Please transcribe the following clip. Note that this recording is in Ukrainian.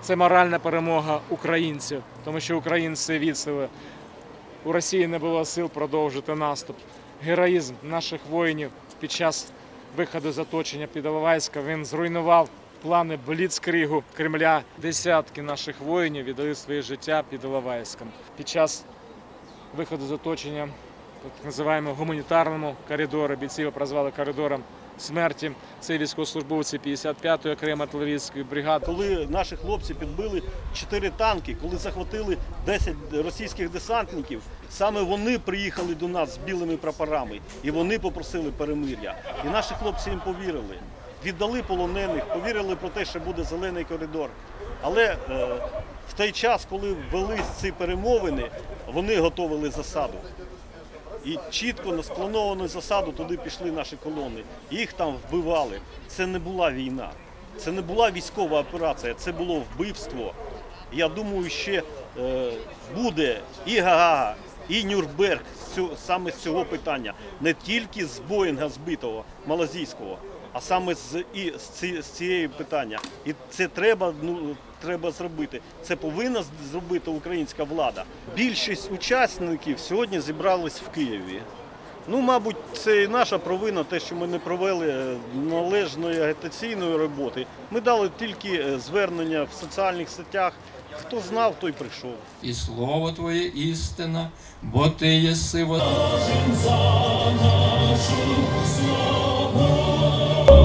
Це моральна перемога українців, тому що українці відсили. У Росії не було сил продовжити наступ. Героїзм наших воїнів під час виходу з оточення під Іловайська він зруйнував плани бліцкригу Кремля. Десятки наших воїнів віддали своє життя під Іловайськом. Під час виходу з оточення так називаємо гуманітарному коридору, бійці його прозвали коридором смерті. Це військовослужбовці 55-ї окремої артилерійської бригади. Коли наші хлопці підбили 4 танки, коли захватили 10 російських десантників, саме вони приїхали до нас з білими прапорами і вони попросили перемир'я. І наші хлопці їм повірили. Віддали полонених, повірили про те, що буде зелений коридор. Але е, в той час, коли велись ці перемовини, вони готували засаду. І чітко на сплановану засаду туди пішли наші колони. Їх там вбивали. Це не була війна, це не була військова операція, це було вбивство. Я думаю, ще е, буде і Гага, і Нюрнберг саме з цього питання. Не тільки з Боїнга збитого малазійського, а саме з, і, з, ці, з цієї питання. І це треба, ну, треба зробити. Це повинна зробити українська влада. Більшість учасників сьогодні зібрались в Києві. Ну, мабуть, це і наша провина, те, що ми не провели е, належної агітаційної роботи. Ми дали тільки е, звернення в соціальних сетях. Хто знав, той прийшов. і слово Твоє істина, бо Ти єси amor.